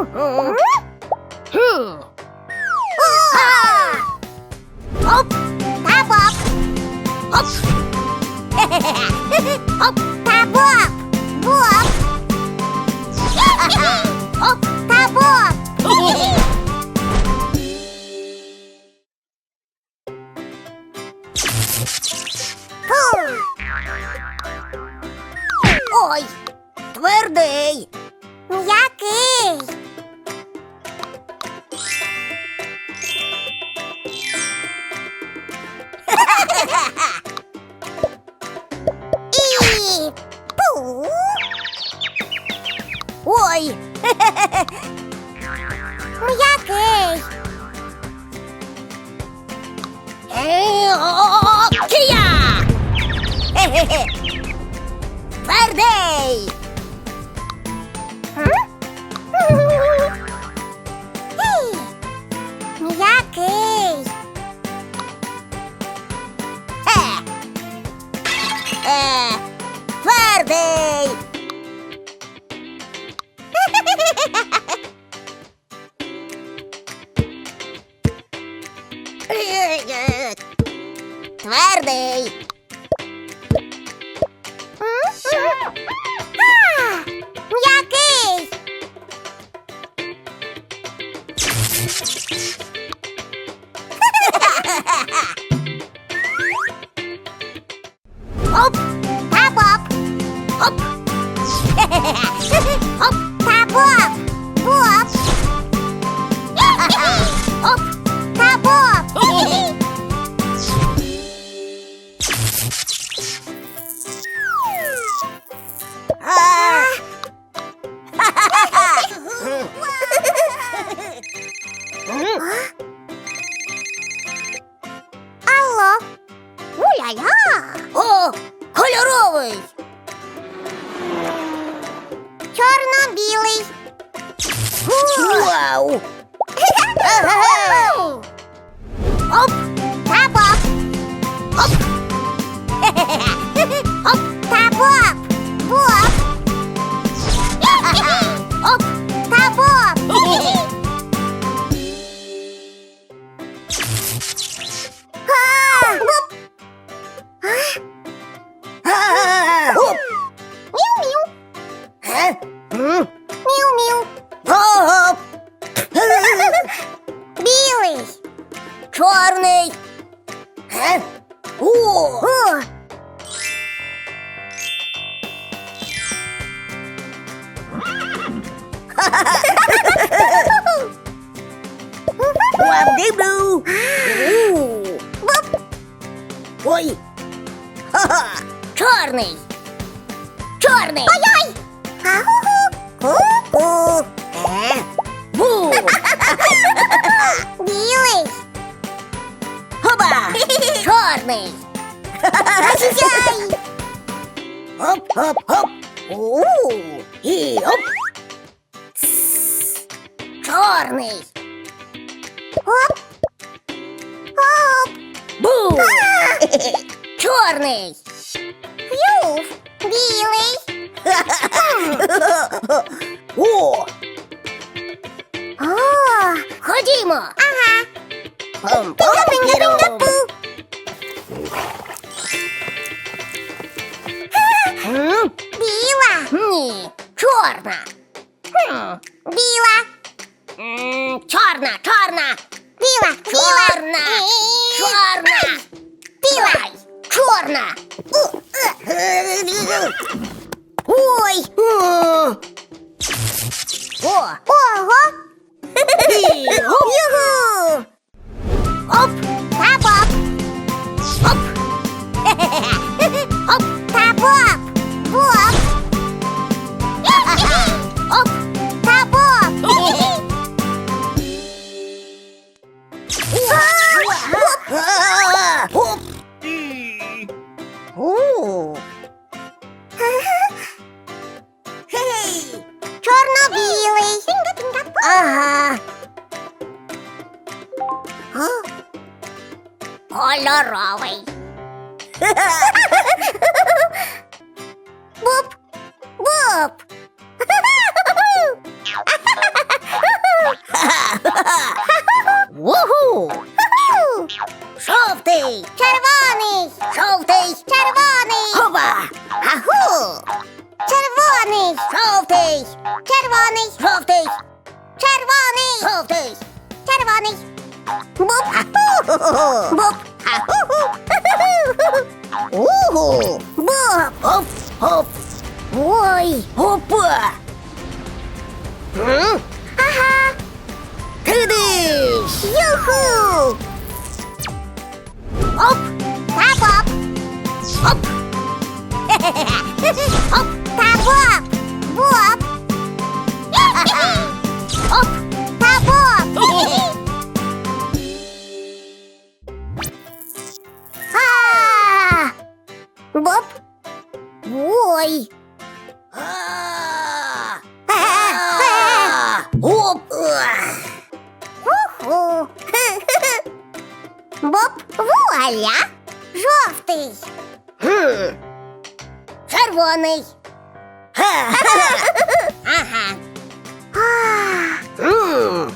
Оп! Та боп! Оп. Оп! Оп! Та! Ой, твердий. М'який. І пу. Ой. М'який. Е, о, О, кольоровий! Чорно-білий. Вау! Оп, Вабдиблю! боп. Ой! Ха-ха! Чорний. Чорний! Ой-ой. Ку-ку. Бу! Білий. Хоба! Чорний! Ай-яй. Хоп-хоп-хоп! У! І оп! Чорний! Оп. Оп. Бу! Чорний! Юф. Білий. О! О, Ходімо! ага. Пам-пам! Пінга-пінга-пінга-пу. М? Біла. Ні, чорна! Excuse me. кольоровий. Боб, Боб. Уху! Жовтий! Червоний! Ой. Опа. М? Ага. Кидиш. Юху. Оп. Та Боб. Оп. Оп. Та Боб. Боб. Оп. Вуаля. Жовтий. Хм. Червоний. Ага. А, М.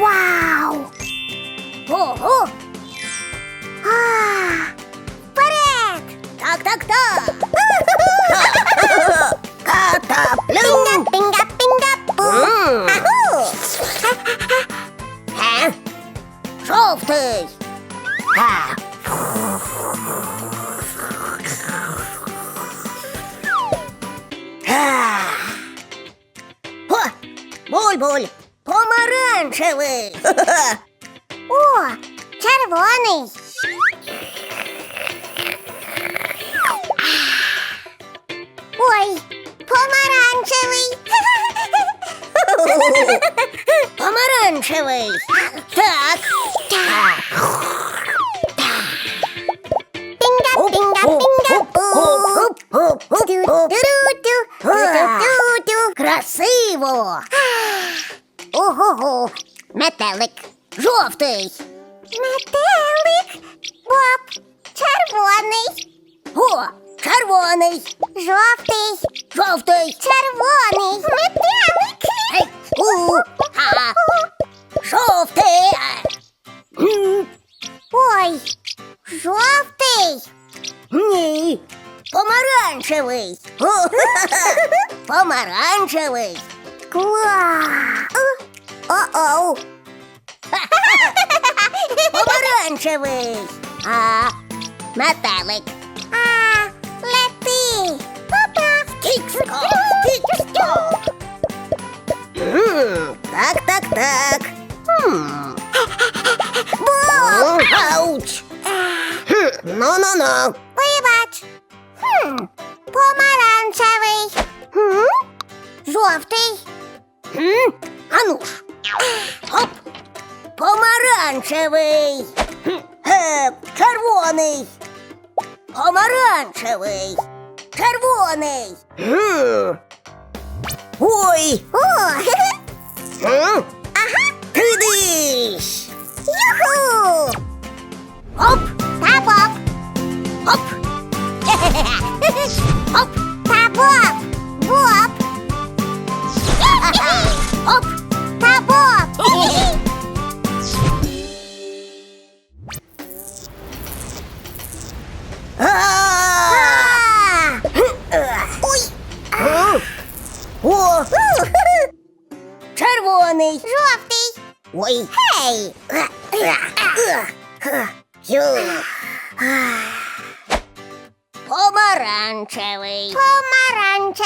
вау. Ого. А, вперед. Так, так, так. Катаплю. Пінга, пінга, пінга, пу. М. Аху. Ха. Жовтий. Ха. О, буль-буль. Помаранчевий. О, червоний. Ой, помаранчевий. Помаранчевий. Так. Пінга, Красиво. Ого-го, метелик. Жовтий. Метелик. Боб, червоний. О, червоний. Жовтий. Жовтий. Червоний. Метелик. Ей, у, ха. Жовтий. Ой, жовтий. Ні. Помаранчевий. Помаранчевий. Клас. О-оу. Помаранчевий. А, метелик. А, лети. Папа. Кікско, кікско. М, Так, так, так. М. О, Ауч. Ну-ну-ну. Вибач. Хм, помаранчевий. Хм? Жовтий. М, Ану ж. Хоп. Помаранчевий. Хм, е, Червоний. Помаранчевий. Червоний. М. Ой. О, М, ага. Кидиш. Юху. Оп. Та Ой. Гей. Помаранчевий. Помаранчевий.